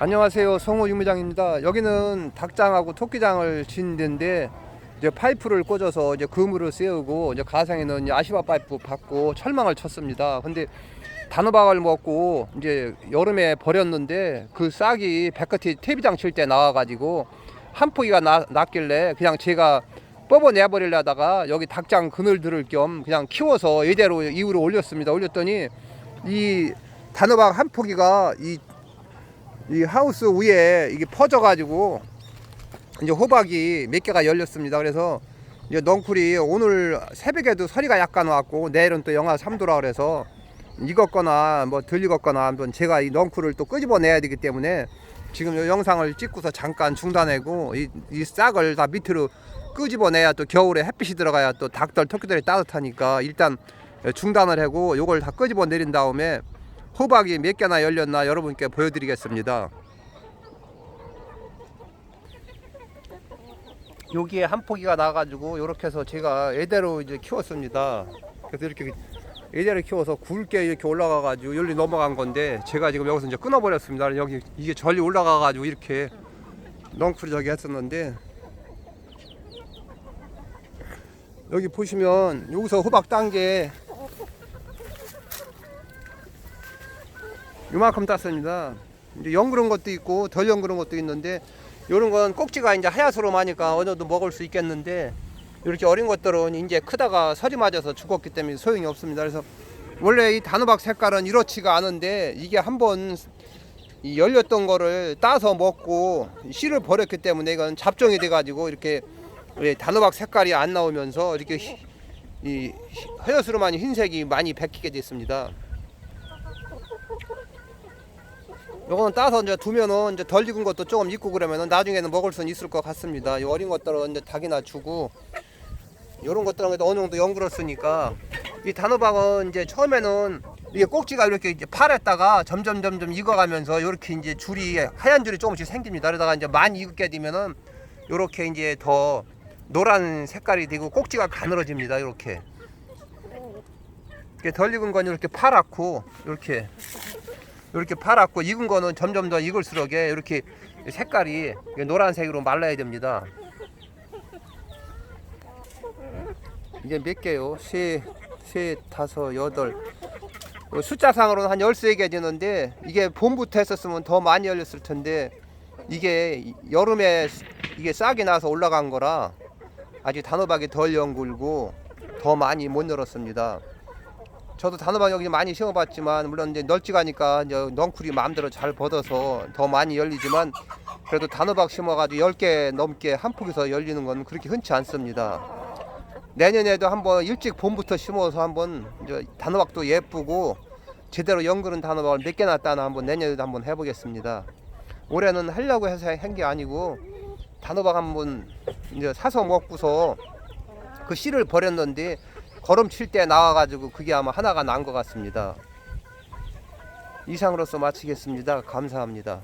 안녕하세요. 성호 유무장입니다. 여기는 닭장하고 토끼장을 짓는 데인데 이제 파이프를 꽂아서 이제 그물을 세우고 이제 가상에는 이제 아시바 파이프 받고 철망을 쳤습니다. 근데 단호박을 먹고 이제 여름에 버렸는데 그 싹이 백커티 퇴비장 칠 때 나와가지고 한 포기가 나, 났길래 그냥 제가 뽑아내 버리려다가 여기 닭장 그늘 들을 겸 그냥 키워서 이대로 이후로 올렸습니다. 올렸더니 이 단호박 한 포기가 이 이 하우스 위에 이게 퍼져가지고 이제 호박이 몇 개가 열렸습니다. 그래서 이제 넝쿨이 오늘 새벽에도 서리가 약간 왔고 내일은 또 영하 3도라 그래서 익었거나 뭐 덜 익었거나 한번 제가 이 넝쿨을 또 끄집어내야 되기 때문에 지금 이 영상을 찍고서 잠깐 중단하고 이, 이 싹을 다 밑으로 끄집어내야 또 겨울에 햇빛이 들어가야 또 닭들 토끼들이 따뜻하니까 일단 중단을 하고 요걸 다 끄집어 내린 다음에 호박이 몇 개나 열렸나 여러분께 보여드리겠습니다. 여기에 한 포기가 나가지고 이렇게 해서 제가 애대로 이제 키웠습니다. 그래서 이렇게 애대로 키워서 굵게 이렇게 올라가가지고 열리 넘어간 건데 제가 지금 여기서 이제 끊어버렸습니다. 여기 이게 전리 올라가가지고 이렇게 넝쿨이 저기 했었는데 여기 보시면 여기서 호박 딴게 요만큼 땄습니다. 이제 영그런 것도 있고 덜 영그런 것도 있는데 요런 건 꼭지가 이제 하얗으로 마니까 어느 정도 먹을 수 있겠는데 이렇게 어린 것들은 이제 크다가 설이 맞아서 죽었기 때문에 소용이 없습니다. 그래서 원래 이 단호박 색깔은 이렇지가 않은데 이게 한번 이 열렸던 거를 따서 먹고 씨를 버렸기 때문에 이건 잡종이 돼가지고 이렇게 예, 단호박 색깔이 안 나오면서 이렇게 희- 이 하얀스름한 흰색이 많이 베끼게 됐습니다. 요거는 따서 이제 두면은 이제 덜 익은 것도 조금 익고 그러면은 나중에는 먹을 수는 있을 것 같습니다. 이 어린 것들은 이제 닭이나 주고 요런 것들은 어느 정도 연그렀으니까 이 단호박은 이제 처음에는 이게 꼭지가 이렇게 이제 파랬다가 점점 점점 익어가면서 이렇게 이제 줄이 하얀 줄이 조금씩 생깁니다. 그러다가 이제 많이 익게 되면은 요렇게 이제 더 노란 색깔이 되고 꼭지가 가늘어집니다. 이렇게 이렇게 덜 익은 건 이렇게 파랗고 이렇게 이렇게 파랗고 익은 거는 점점 더 익을수록 이렇게 색깔이 노란색으로 말라야 됩니다. 이게 몇 개요? 세, 세, 다섯, 여덟. 어, 숫자상으로는 한 13개 되는데 이게 봄부터 했었으면 더 많이 열렸을 텐데 이게 여름에 이게 싹이 나서 올라간 거라 아직 단호박이 덜 연굴고 더 많이 못 열었습니다. 저도 단호박 여기 많이 심어봤지만 물론 이제 널찍하니까 이제 넝쿨이 마음대로 잘 벗어서 더 많이 열리지만 그래도 단호박 심어가지고 10개 넘게 한 폭에서 열리는 건 그렇게 흔치 않습니다. 내년에도 한번 일찍 봄부터 심어서 한번 이제 단호박도 예쁘고 제대로 연그른 단호박을 몇 개나 따나 한번 내년에도 한번 해보겠습니다. 올해는 하려고 해서 한 게 아니고 단호박 한번 이제 사서 먹고서 그 씨를 버렸는데 걸음 칠 때 나와가지고 그게 아마 하나가 난 것 같습니다. 이상으로서 마치겠습니다. 감사합니다.